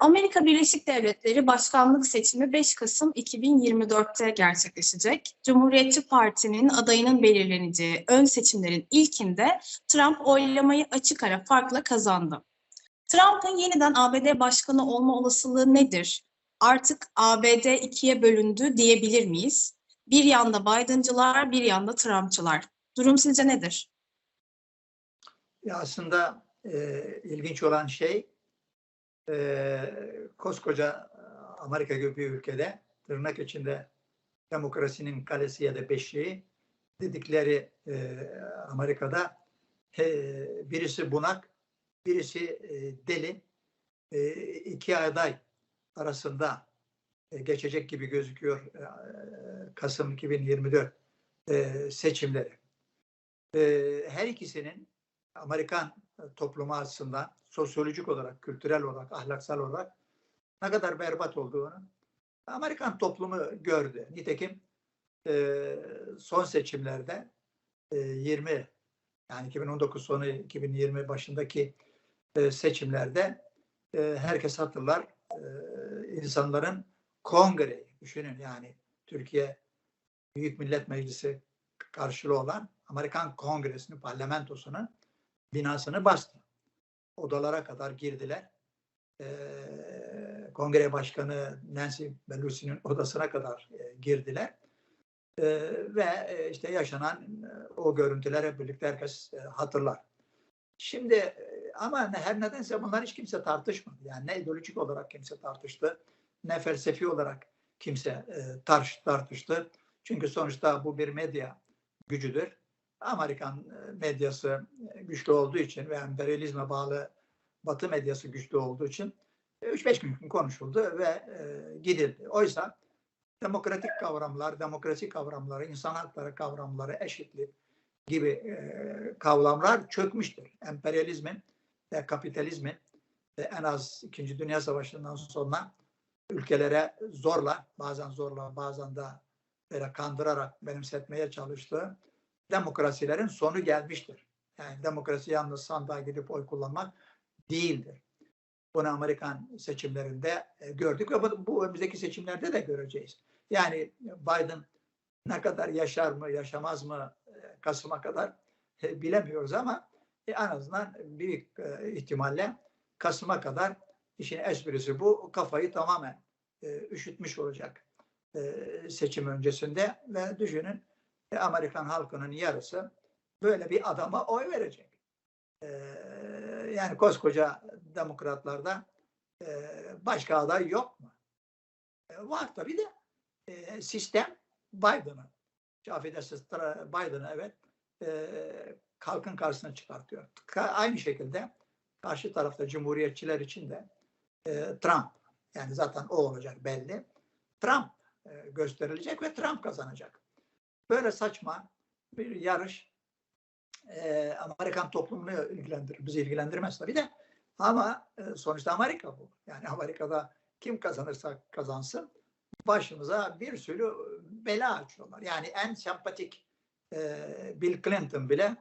Amerika Birleşik Devletleri başkanlık seçimi 5 Kasım 2024'te gerçekleşecek. Cumhuriyetçi Parti'nin adayının belirleneceği ön seçimlerin ilkinde Trump oylamayı açık ara farkla kazandı. Trump'ın yeniden ABD başkanı olma olasılığı nedir? Artık ABD ikiye bölündü diyebilir miyiz? Bir yanda Biden'cılar, bir yanda Trump'çılar. Durum sizce nedir? Ya aslında e, ilginç olan şey e, koskoca Amerika gibi bir ülkede tırnak içinde demokrasinin kalesi ya da beşiği dedikleri e, Amerika'da e, birisi bunak, birisi e, deli, e, iki aday arasında e, geçecek gibi gözüküyor e, Kasım 2024 e, seçimleri. E, her ikisinin Amerikan toplumu açısından sosyolojik olarak, kültürel olarak, ahlaksal olarak ne kadar berbat olduğunu Amerikan toplumu gördü. Nitekim e, son seçimlerde e, 20 yani 2019 sonu 2020 başındaki e, seçimlerde e, herkes hatırlar e, insanların kongre düşünün yani Türkiye Büyük Millet Meclisi karşılığı olan Amerikan Kongresi'nin parlamentosunun binasını bastı. Odalara kadar girdiler. Ee, Kongre Başkanı Nancy Pelosi'nin odasına kadar e, girdiler. E, ve işte yaşanan e, o görüntülere birlikte herkes e, hatırlar. Şimdi e, ama her nedense bunlar hiç kimse tartışmadı. Yani ne ideolojik olarak kimse tartıştı, ne felsefi olarak kimse e, tartıştı. Çünkü sonuçta bu bir medya gücüdür. Amerikan e, medyası e, güçlü olduğu için ve emperyalizme bağlı Batı medyası güçlü olduğu için 3-5 gün konuşuldu ve e, gidildi. Oysa demokratik kavramlar, demokrasi kavramları, insan hakları kavramları, eşitlik gibi e, kavramlar çökmüştür. Emperyalizmin ve kapitalizmin e, en az İkinci Dünya Savaşı'ndan sonra ülkelere zorla, bazen zorla, bazen de böyle kandırarak benimsetmeye çalıştığı demokrasilerin sonu gelmiştir. Yani demokrasi yalnız sandığa gidip oy kullanmak değildir. Bunu Amerikan seçimlerinde e, gördük ve bu, önümüzdeki seçimlerde de göreceğiz. Yani Biden ne kadar yaşar mı, yaşamaz mı e, Kasım'a kadar e, bilemiyoruz ama en azından büyük ihtimalle Kasım'a kadar işin esprisi bu. Kafayı tamamen üşütmüş olacak seçim öncesinde ve düşünün Amerikan halkının yarısı böyle bir adama oy verecek. Yani koskoca demokratlarda başka aday yok mu? Var tabii de sistem Biden'ı. Affedersiniz Biden'ı evet halkın karşısına çıkartıyor. Aynı şekilde karşı tarafta cumhuriyetçiler için de Trump yani zaten o olacak belli. Trump gösterilecek ve Trump kazanacak. Böyle saçma bir yarış e, Amerikan toplumunu ilgilendirir. Bizi ilgilendirmez tabii de. Ama e, sonuçta Amerika bu. Yani Amerika'da kim kazanırsa kazansın başımıza bir sürü bela açıyorlar. Yani en sempatik e, Bill Clinton bile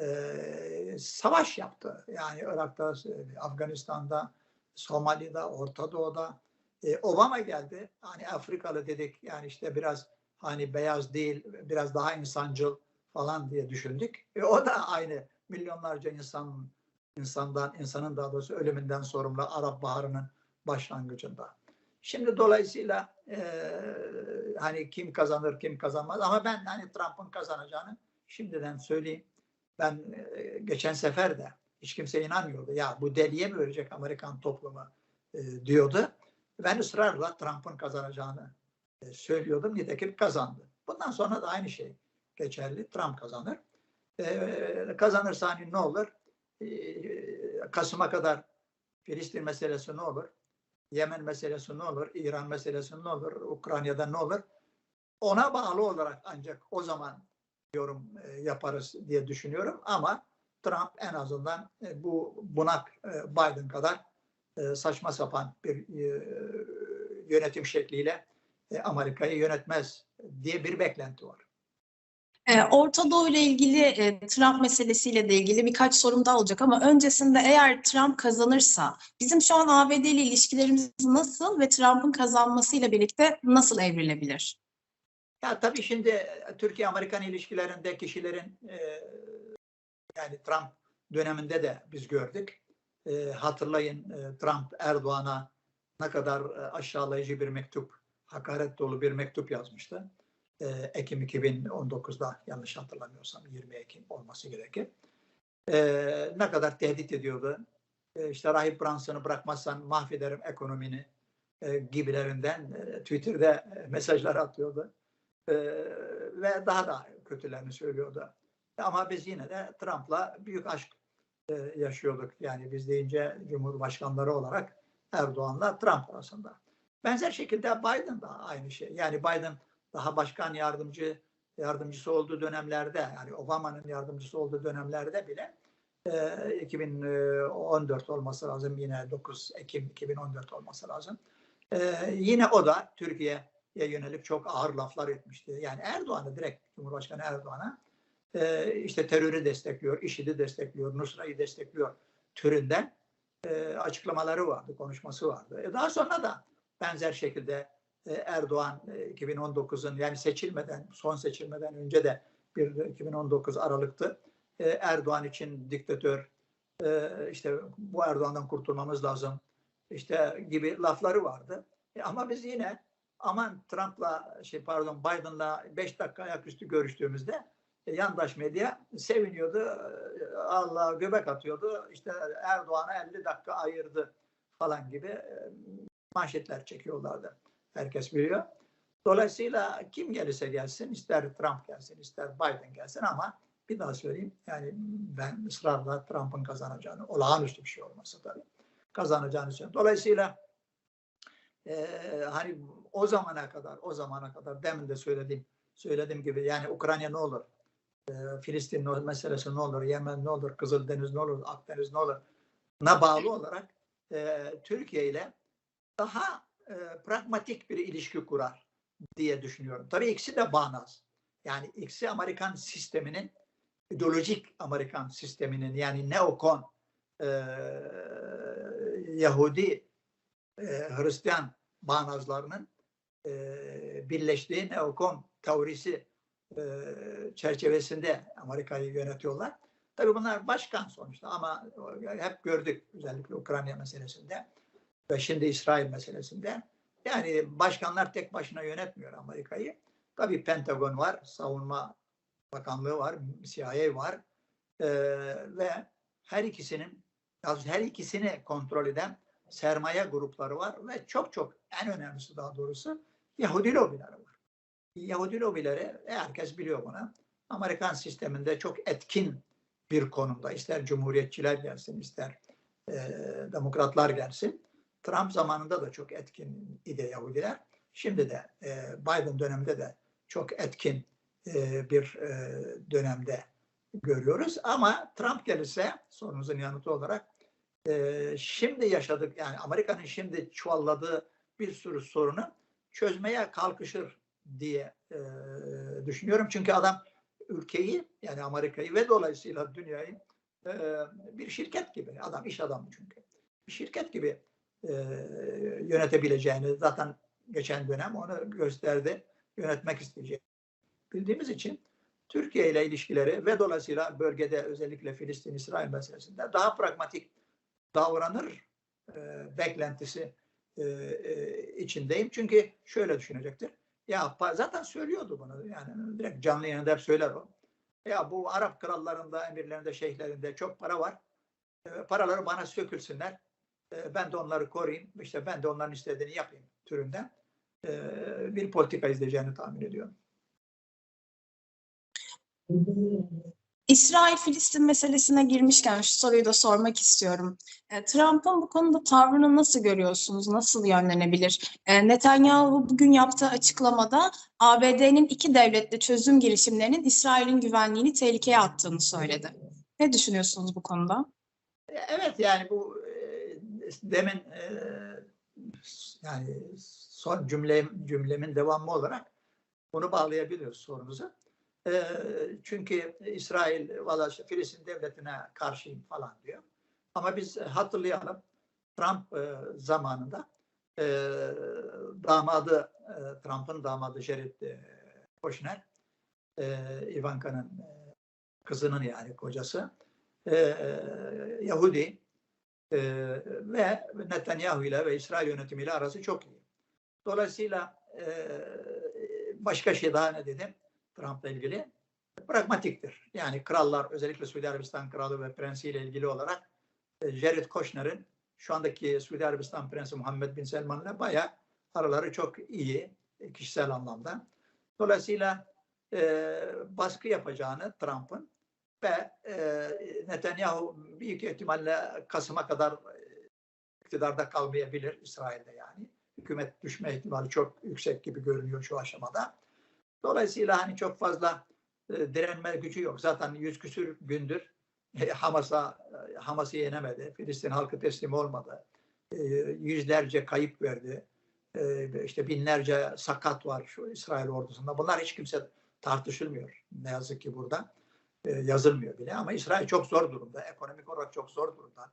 e, savaş yaptı. Yani Irak'ta, Afganistan'da, Somali'de, Orta Doğu'da. E, Obama geldi. Hani Afrikalı dedik. Yani işte biraz hani beyaz değil, biraz daha insancıl falan diye düşündük. E, o da aynı milyonlarca insan insandan, insanın daha doğrusu ölümünden sorumlu Arap Baharı'nın başlangıcında. Şimdi dolayısıyla e, hani kim kazanır kim kazanmaz ama ben hani Trump'ın kazanacağını şimdiden söyleyeyim. Ben e, geçen sefer de hiç kimse inanmıyordu. Ya bu deliye mi verecek Amerikan toplumu e, diyordu. Ben ısrarla Trump'ın kazanacağını söylüyordum. Nitekim kazandı. Bundan sonra da aynı şey geçerli. Trump kazanır. E, kazanırsa hani ne olur? E, Kasım'a kadar Filistin meselesi ne olur? Yemen meselesi ne olur? İran meselesi ne olur? Ukrayna'da ne olur? Ona bağlı olarak ancak o zaman yorum e, yaparız diye düşünüyorum ama Trump en azından e, bu bunak e, Biden kadar e, saçma sapan bir e, yönetim şekliyle e, Amerika'yı yönetmez diye bir beklenti var. Ee, Orta Doğu ile ilgili e, Trump meselesiyle de ilgili birkaç sorum daha olacak ama öncesinde eğer Trump kazanırsa bizim şu an ABD ile ilişkilerimiz nasıl ve Trump'ın kazanmasıyla birlikte nasıl evrilebilir? Ya tabii şimdi e, Türkiye-Amerikan ilişkilerinde kişilerin e, yani Trump döneminde de biz gördük. E, hatırlayın e, Trump Erdoğan'a ne kadar e, aşağılayıcı bir mektup, hakaret dolu bir mektup yazmıştı. E, Ekim 2019'da yanlış hatırlamıyorsam 20 Ekim olması gerekir. E, ne kadar tehdit ediyordu. E, işte Rahip Branson'ı bırakmazsan mahvederim ekonomini e, gibilerinden e, Twitter'da e, mesajlar atıyordu. Ee, ve daha da kötülerini söylüyordu. Ama biz yine de Trump'la büyük aşk e, yaşıyorduk. Yani biz deyince Cumhurbaşkanları olarak Erdoğan'la Trump arasında. Benzer şekilde Biden da aynı şey. Yani Biden daha başkan yardımcı yardımcısı olduğu dönemlerde yani Obama'nın yardımcısı olduğu dönemlerde bile e, 2014 olması lazım yine 9 Ekim 2014 olması lazım. E, yine o da Türkiye yönelik çok ağır laflar etmişti. Yani Erdoğan'ı direkt Cumhurbaşkanı Erdoğan'a e, işte terörü destekliyor, IŞİD'i destekliyor, Nusra'yı destekliyor türünden e, açıklamaları vardı, konuşması vardı. E, daha sonra da benzer şekilde e, Erdoğan e, 2019'un yani seçilmeden, son seçilmeden önce de bir 2019 Aralık'tı. E, Erdoğan için diktatör, e, işte bu Erdoğan'dan kurtulmamız lazım işte gibi lafları vardı. E, ama biz yine aman Trump'la şey pardon Biden'la 5 dakika ayaküstü görüştüğümüzde e, yandaş medya seviniyordu. E, Allah göbek atıyordu. İşte Erdoğan'a 50 dakika ayırdı falan gibi e, manşetler çekiyorlardı. Herkes biliyor. Dolayısıyla kim gelirse gelsin, ister Trump gelsin, ister Biden gelsin ama bir daha söyleyeyim. Yani ben ısrarla Trump'ın kazanacağını, olağanüstü bir şey olmasa tabii, kazanacağını söylüyorum. Dolayısıyla e, hani o zamana kadar, o zamana kadar demin de söylediğim söylediğim gibi yani Ukrayna ne olur, e, Filistin meselesi ne olur, Yemen ne olur, Kızıldeniz ne olur, Akdeniz ne olur, na bağlı olarak e, Türkiye ile daha e, pragmatik bir ilişki kurar diye düşünüyorum. Tabii ikisi de bağnaz. Yani ikisi Amerikan sisteminin, ideolojik Amerikan sisteminin yani neokon, e, Yahudi, e, Hristiyan bağnazlarının e, birleştiği neokon teorisi e, çerçevesinde Amerika'yı yönetiyorlar. Tabii bunlar başkan sonuçta ama hep gördük özellikle Ukrayna meselesinde ve şimdi İsrail meselesinde. Yani başkanlar tek başına yönetmiyor Amerika'yı. Tabii Pentagon var, Savunma Bakanlığı var, CIA var ee, ve her ikisinin her ikisini kontrol eden sermaye grupları var ve çok çok en önemlisi daha doğrusu Yahudi lobileri var. Yahudi lobileri herkes biliyor bunu. Amerikan sisteminde çok etkin bir konumda. İster cumhuriyetçiler gelsin, ister e, demokratlar gelsin. Trump zamanında da çok etkin idi Yahudiler. Şimdi de e, Biden döneminde de çok etkin e, bir e, dönemde görüyoruz. Ama Trump gelirse sorunuzun yanıtı olarak e, şimdi yaşadık yani Amerika'nın şimdi çuvalladığı bir sürü sorunu çözmeye kalkışır diye e, düşünüyorum. Çünkü adam ülkeyi yani Amerika'yı ve dolayısıyla dünyayı e, bir şirket gibi adam iş adamı çünkü bir şirket gibi e, yönetebileceğini zaten geçen dönem onu gösterdi yönetmek isteyeceğini bildiğimiz için Türkiye ile ilişkileri ve dolayısıyla bölgede özellikle Filistin-İsrail meselesinde daha pragmatik davranır e, beklentisi e, e, içindeyim. Çünkü şöyle düşünecektir. Ya zaten söylüyordu bunu. Yani direkt canlı yayında hep söyler o. Ya bu Arap krallarında, emirlerinde, şeyhlerinde çok para var. E, paraları bana sökülsünler. E, ben de onları koruyayım. İşte ben de onların istediğini yapayım türünden e, bir politika izleyeceğini tahmin ediyorum. İsrail-Filistin meselesine girmişken şu soruyu da sormak istiyorum. E, Trump'ın bu konuda tavrını nasıl görüyorsunuz? Nasıl yönlenebilir? E, Netanyahu bugün yaptığı açıklamada ABD'nin iki devletli çözüm girişimlerinin İsrail'in güvenliğini tehlikeye attığını söyledi. Ne düşünüyorsunuz bu konuda? Evet yani bu demin yani son cümlem, cümlemin devamı olarak bunu bağlayabiliyoruz sorunuza. E, çünkü İsrail valla Filistin devletine karşıyım falan diyor. Ama biz hatırlayalım Trump e, zamanında e, damadı e, Trump'ın damadı Jared e, Kushner e, Ivanka'nın e, kızının yani kocası e, Yahudi e, ve Netanyahu ile ve İsrail yönetimiyle arası çok iyi. Dolayısıyla e, başka şey daha ne dedim Trump'la ilgili pragmatiktir. Yani krallar özellikle Suudi Arabistan kralı ve prensi ile ilgili olarak e, Jared Kushner'in şu andaki Suudi Arabistan Prensi Muhammed Bin Selman'la bayağı araları çok iyi e, kişisel anlamda. Dolayısıyla e, baskı yapacağını Trump'ın ve e, Netanyahu büyük ihtimalle Kasım'a kadar e, iktidarda kalmayabilir İsrail'de yani. Hükümet düşme ihtimali çok yüksek gibi görünüyor şu aşamada. Dolayısıyla hani çok fazla e, direnme gücü yok. Zaten yüz küsür gündür Hamas'a e, Hamas'ı yenemedi. Filistin halkı teslim olmadı. Yüzlerce kayıp verdi. İşte binlerce sakat var şu İsrail ordusunda. Bunlar hiç kimse tartışılmıyor. Ne yazık ki burada. E, yazılmıyor bile. Ama İsrail çok zor durumda. Ekonomik olarak çok zor durumda.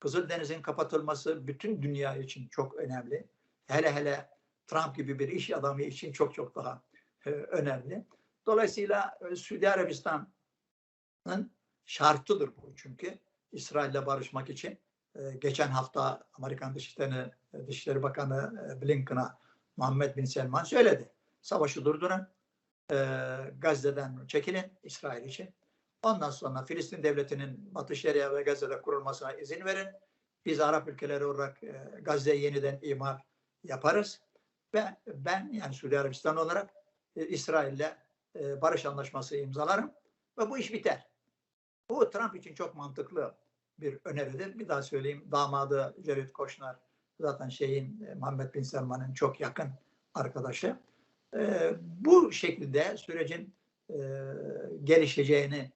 Kızıldeniz'in kapatılması bütün dünya için çok önemli. Hele hele Trump gibi bir iş adamı için çok çok daha e, önemli. Dolayısıyla e, Suudi Arabistan'ın şartıdır bu çünkü İsrail'le barışmak için. E, geçen hafta Amerikan Dışişleri, Dışişleri Bakanı Blinken'a Muhammed Bin Selman söyledi. Savaşı durdurun, Gazze'den çekilin İsrail için. Ondan sonra Filistin devletinin Batı Şeria ve Gazze'de kurulmasına izin verin. Biz Arap ülkeleri olarak e, Gazze'yi yeniden imar yaparız. Ve ben yani Suudi Arabistan olarak e, İsrail'le e, barış anlaşması imzalarım ve bu iş biter. Bu Trump için çok mantıklı bir öneridir. Bir daha söyleyeyim damadı Jared Kushner zaten şeyin e, Muhammed Bin Selman'ın çok yakın arkadaşı. E, bu şekilde sürecin gelişeceğini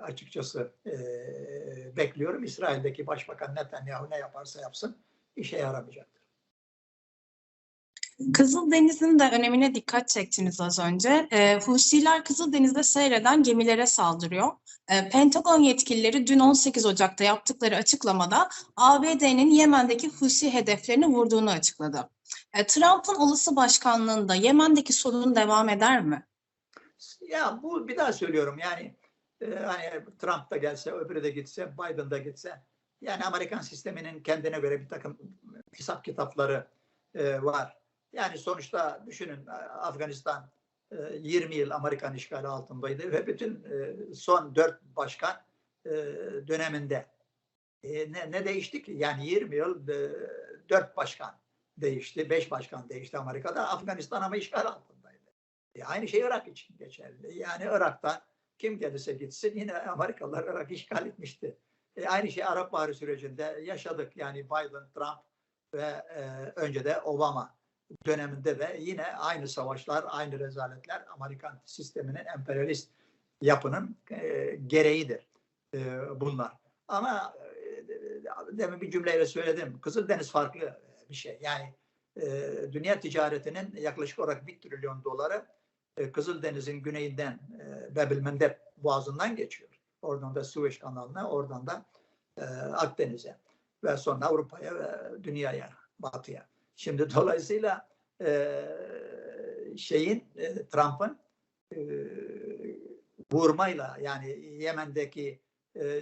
açıkçası e, bekliyorum. İsrail'deki Başbakan Netanyahu ne yaparsa yapsın işe yaramayacaktır. Kızıldeniz'in de önemine dikkat çektiniz az önce. E, Husiler Kızıldeniz'de seyreden gemilere saldırıyor. E, Pentagon yetkilileri dün 18 Ocak'ta yaptıkları açıklamada ABD'nin Yemen'deki Husi hedeflerini vurduğunu açıkladı. E, Trump'ın olası başkanlığında Yemen'deki sorun devam eder mi? Ya bu bir daha söylüyorum yani e, hani Trump da gelse öbürü de gitse Biden da gitse yani Amerikan sisteminin kendine göre bir takım hesap kitapları e, var. Yani sonuçta düşünün Afganistan 20 yıl Amerikan işgali altındaydı ve bütün son 4 başkan döneminde ne, ne değişti ki? Yani 20 yıl 4 başkan değişti, 5 başkan değişti Amerika'da. Afganistan ama işgal altındaydı. E aynı şey Irak için geçerli. Yani Irak'ta kim gelirse gitsin yine Amerikalılar Irak işgal etmişti. E aynı şey Arap Baharı sürecinde yaşadık. Yani Biden, Trump ve e, önce de Obama döneminde de yine aynı savaşlar, aynı rezaletler Amerikan sisteminin emperyalist yapının e, gereğidir e, bunlar. Ama e, demin bir cümleyle söyledim. Kızıldeniz farklı bir şey. Yani e, dünya ticaretinin yaklaşık olarak bir trilyon doları e, Kızıldeniz'in güneyinden e, Bebil Mendeb boğazından geçiyor. Oradan da Süveyş kanalına, oradan da e, Akdeniz'e ve sonra Avrupa'ya ve dünyaya, batıya. Şimdi dolayısıyla e, şeyin e, Trump'ın e, vurmayla yani Yemen'deki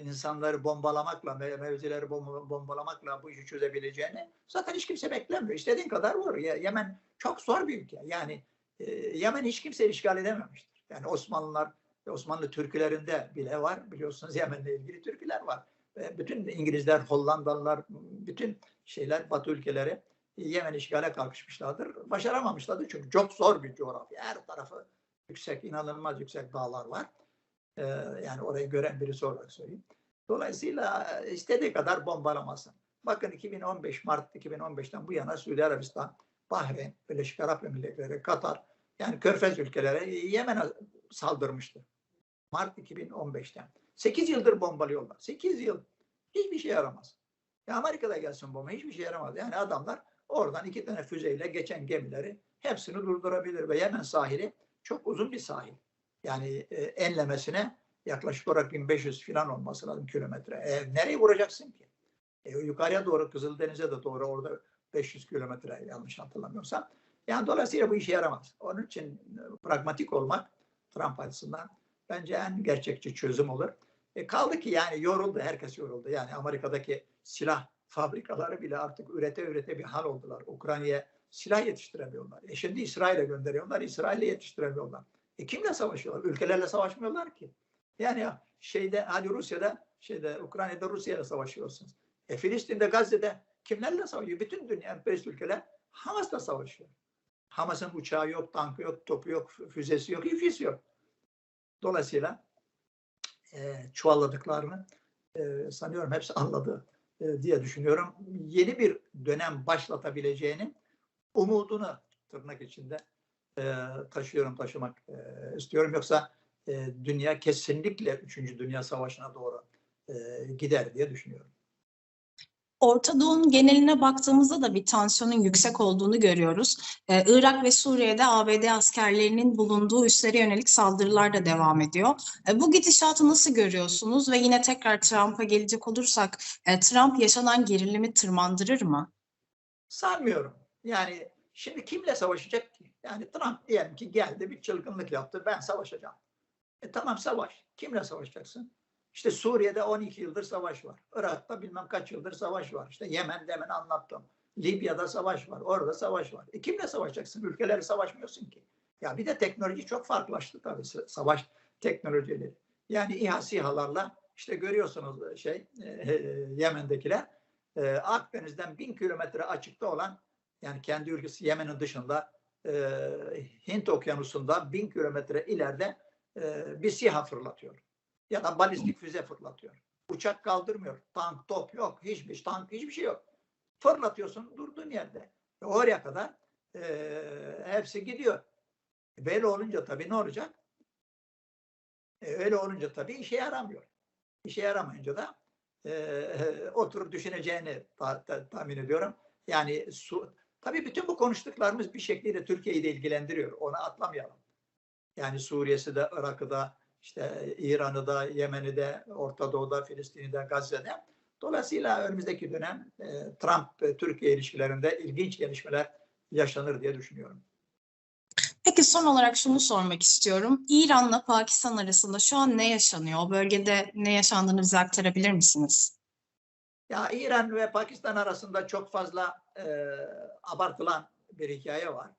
insanları bombalamakla, mevzileri bombalamakla bu işi çözebileceğini zaten hiç kimse beklemiyor. İstediğin kadar vur. Yemen çok zor bir ülke. Yani e, Yemen hiç kimse işgal edememiştir. Yani Osmanlılar, Osmanlı türkülerinde bile var. Biliyorsunuz Yemen'le ilgili türküler var. E, bütün İngilizler, Hollandalılar, bütün şeyler, Batı ülkeleri Yemen işgale kalkışmışlardır. Başaramamışlardır çünkü çok zor bir coğrafya. Her tarafı yüksek, inanılmaz yüksek dağlar var. Ee, yani orayı gören birisi olarak söyleyeyim. Dolayısıyla istediği kadar bombalamasın. Bakın 2015 Mart 2015'ten bu yana Suudi Arabistan, Bahreyn, Birleşik Arap Emirlikleri, Katar yani Körfez ülkeleri Yemen'e saldırmıştı. Mart 2015'ten. 8 yıldır bombalıyorlar. 8 yıl. Hiçbir şey yaramaz. Ya Amerika'da gelsin bomba hiçbir şey yaramaz. Yani adamlar oradan iki tane füzeyle geçen gemileri hepsini durdurabilir ve Yemen sahili çok uzun bir sahil. Yani e, enlemesine yaklaşık olarak 1500 falan olması lazım kilometre. E, nereye vuracaksın ki? E, yukarıya doğru Kızıldeniz'e de doğru orada 500 kilometre yanlış hatırlamıyorsam. Yani dolayısıyla bu işe yaramaz. Onun için e, pragmatik olmak Trump açısından bence en gerçekçi çözüm olur. E, kaldı ki yani yoruldu, herkes yoruldu. Yani Amerika'daki silah fabrikaları bile artık ürete ürete bir hal oldular. Ukrayna'ya silah yetiştiremiyorlar. E şimdi İsrail'e gönderiyorlar, İsrail'e yetiştiremiyorlar. E kimle savaşıyorlar? Ülkelerle savaşmıyorlar ki. Yani ya şeyde hadi Rusya'da şeyde Ukrayna'da Rusya'yla savaşıyorsunuz. E Filistin'de Gazze'de kimlerle savaşıyor? Bütün dünya emperyalist ülkeler Hamas'la savaşıyor. Hamas'ın uçağı yok, tankı yok, topu yok, füzesi yok, şey yok. Dolayısıyla e, çuvalladıklarını e, sanıyorum hepsi anladı e, diye düşünüyorum. Yeni bir dönem başlatabileceğinin umudunu tırnak içinde e, taşıyorum, taşımak e, istiyorum. Yoksa e, dünya kesinlikle 3. Dünya Savaşı'na doğru e, gider diye düşünüyorum. Orta Doğu'nun geneline baktığımızda da bir tansiyonun yüksek olduğunu görüyoruz. Ee, Irak ve Suriye'de ABD askerlerinin bulunduğu üslere yönelik saldırılar da devam ediyor. E, bu gidişatı nasıl görüyorsunuz ve yine tekrar Trump'a gelecek olursak e, Trump yaşanan gerilimi tırmandırır mı? Sanmıyorum. Yani şimdi kimle savaşacak ki? Yani Trump diyelim ki geldi bir çılgınlık yaptı. Ben savaşacağım. E tamam savaş. Kimle savaşacaksın? İşte Suriye'de 12 yıldır savaş var. Irak'ta bilmem kaç yıldır savaş var. İşte Yemen demin anlattım. Libya'da savaş var. Orada savaş var. E kimle savaşacaksın? Ülkeleri savaşmıyorsun ki. Ya bir de teknoloji çok farklılaştı tabii savaş teknolojileri. Yani İHA SİHA'larla işte görüyorsunuz şey e, Yemen'dekiler e, Akdeniz'den bin kilometre açıkta olan yani kendi ülkesi Yemen'in dışında e, Hint okyanusunda bin kilometre ileride e, bir SİHA fırlatıyor ya da balistik füze fırlatıyor. Uçak kaldırmıyor. Tank, top yok. Hiçbir tank, hiçbir şey yok. Fırlatıyorsun durduğun yerde. E oraya kadar e, hepsi gidiyor. E, böyle olunca tabii ne olacak? E, öyle olunca tabii işe yaramıyor. İşe yaramayınca da e, oturup düşüneceğini ta, ta, tahmin ediyorum. Yani su, tabii bütün bu konuştuklarımız bir şekilde Türkiye'yi de ilgilendiriyor. Onu atlamayalım. Yani Suriye'si de, Irak'ı da, işte İran'ı da, Yemen'i de, Orta Doğu'da, Filistin'i de, Gazze'de. Dolayısıyla önümüzdeki dönem e, Trump-Türkiye ilişkilerinde ilginç gelişmeler yaşanır diye düşünüyorum. Peki son olarak şunu sormak istiyorum. İran'la Pakistan arasında şu an ne yaşanıyor? O bölgede ne yaşandığını bize aktarabilir misiniz? Ya İran ve Pakistan arasında çok fazla e, abartılan bir hikaye var.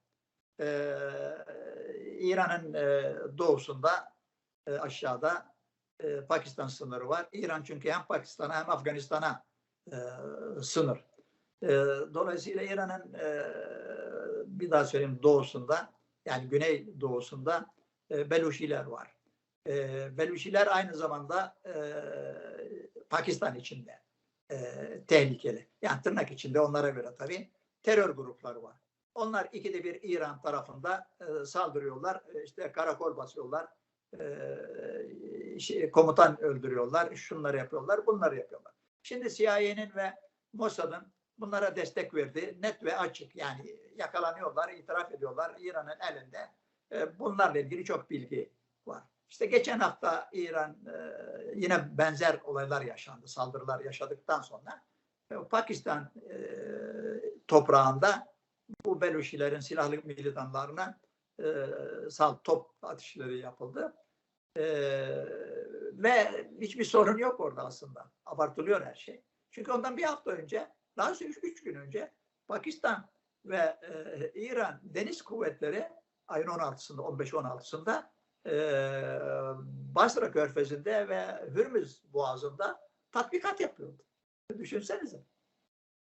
E, İran'ın e, doğusunda e, aşağıda e, Pakistan sınırı var. İran çünkü hem Pakistan'a hem Afganistan'a e, sınır. E, dolayısıyla İran'ın e, bir daha söyleyeyim doğusunda yani güney doğusunda e, Beluşiler var. E, Beluşiler aynı zamanda e, Pakistan içinde e, tehlikeli. Yani tırnak içinde onlara göre tabii terör grupları var. Onlar ikide bir İran tarafında e, saldırıyorlar. E, işte karakol basıyorlar şey, komutan öldürüyorlar, şunları yapıyorlar, bunları yapıyorlar. Şimdi CIA'nin ve Mossad'ın bunlara destek verdiği net ve açık. Yani yakalanıyorlar, itiraf ediyorlar İran'ın elinde. Bunlarla ilgili çok bilgi var. İşte geçen hafta İran yine benzer olaylar yaşandı, saldırılar yaşadıktan sonra e, Pakistan toprağında bu Beluşilerin silahlı militanlarına e, sal top atışları yapıldı. E, ve hiçbir sorun yok orada aslında. Abartılıyor her şey. Çünkü ondan bir hafta önce, daha üç, üç gün önce Pakistan ve e, İran deniz kuvvetleri ayın 16'sında, 15-16'sında e, Basra Körfezi'nde ve Hürmüz Boğazı'nda tatbikat yapıyordu. Düşünsenize.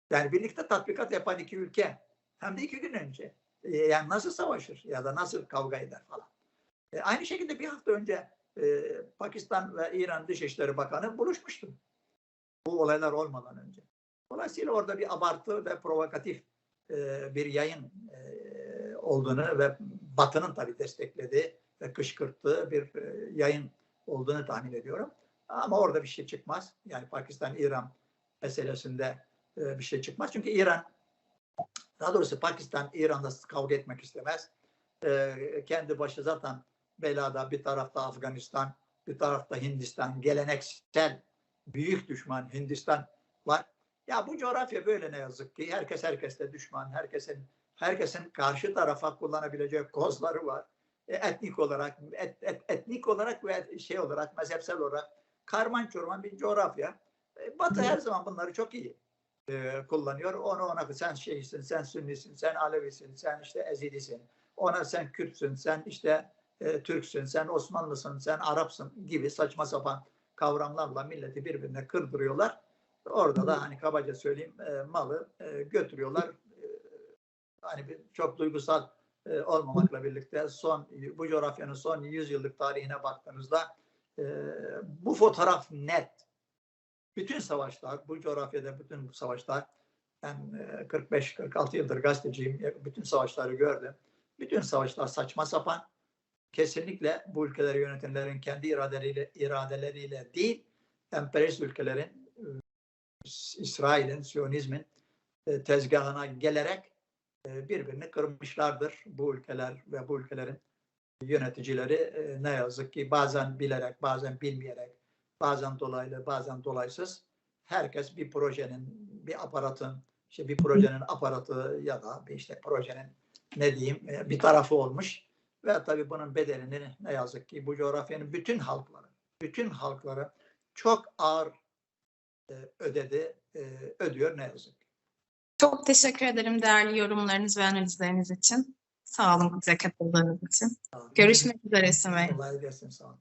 Yani birlikte tatbikat yapan iki ülke hem de iki gün önce e, yani nasıl savaşır ya da nasıl kavga eder falan. E, aynı şekilde bir hafta önce e, Pakistan ve İran Dışişleri Bakanı buluşmuştu. Bu olaylar olmadan önce. Dolayısıyla orada bir abartı ve provokatif e, bir yayın e, olduğunu ve Batı'nın tabii desteklediği ve kışkırttığı bir e, yayın olduğunu tahmin ediyorum. Ama orada bir şey çıkmaz. Yani Pakistan-İran meselesinde e, bir şey çıkmaz. Çünkü İran daha doğrusu Pakistan İran'da kavga etmek istemez. E, kendi başı zaten belada, bir tarafta Afganistan, bir tarafta Hindistan, geleneksel büyük düşman Hindistan var. Ya bu coğrafya böyle ne yazık ki. Herkes herkesle düşman, herkesin herkesin karşı tarafa kullanabileceği kozları var. E, etnik olarak, et, et- etnik olarak ve şey olarak, mezhepsel olarak karman çorman bir coğrafya. E, Batı her zaman bunları çok iyi e, kullanıyor. Onu ona sen şeysin, sen Sünnisin, sen Alevisin, sen işte Ezidisin. Ona sen Kürtsün, sen işte e, Türksün, sen Osmanlısın, sen Arapsın gibi saçma sapan kavramlarla milleti birbirine kırdırıyorlar. Orada da hani kabaca söyleyeyim e, malı e, götürüyorlar. E, hani bir, çok duygusal e, olmamakla birlikte son bu coğrafyanın son 100 yıllık tarihine baktığınızda e, bu fotoğraf net. Bütün savaşlar, bu coğrafyada bütün bu savaşlar, ben e, 45-46 yıldır gazeteciyim, e, bütün savaşları gördüm. Bütün savaşlar saçma sapan, kesinlikle bu ülkeleri yönetenlerin kendi iradeleriyle, iradeleriyle değil, emperyalist ülkelerin, e, İsrail'in, Siyonizmin e, tezgahına gelerek e, birbirini kırmışlardır bu ülkeler ve bu ülkelerin yöneticileri. Ne yazık ki bazen bilerek, bazen bilmeyerek, bazen dolaylı, bazen dolaysız herkes bir projenin, bir aparatın, işte bir projenin aparatı ya da bir işte projenin ne diyeyim bir tarafı olmuş ve tabii bunun bedelini ne yazık ki bu coğrafyanın bütün halkları, bütün halkları çok ağır e, ödedi, e, ödüyor ne yazık ki. Çok teşekkür ederim değerli yorumlarınız ve analizleriniz için. Sağ olun bize katıldığınız için. Görüşmek üzere Bey. Kolay gelsin sağ olun.